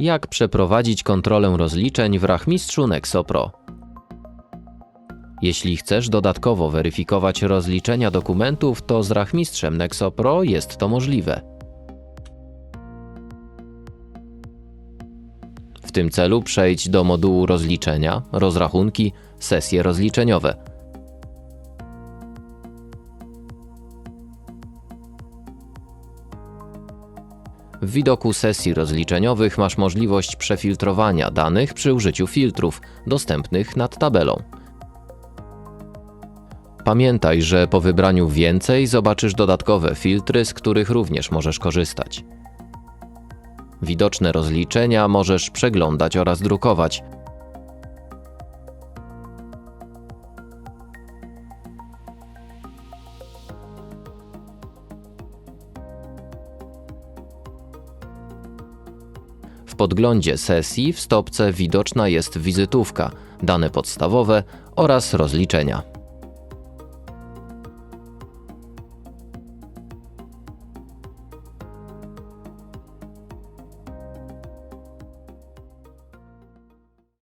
Jak przeprowadzić kontrolę rozliczeń w Rachmistrzu Nexo Pro? Jeśli chcesz dodatkowo weryfikować rozliczenia dokumentów, to z Rachmistrzem Nexo Pro jest to możliwe. W tym celu przejdź do modułu rozliczenia, rozrachunki, sesje rozliczeniowe. W widoku sesji rozliczeniowych masz możliwość przefiltrowania danych przy użyciu filtrów dostępnych nad tabelą. Pamiętaj, że po wybraniu więcej zobaczysz dodatkowe filtry, z których również możesz korzystać. Widoczne rozliczenia możesz przeglądać oraz drukować. W podglądzie sesji w stopce widoczna jest wizytówka, dane podstawowe oraz rozliczenia.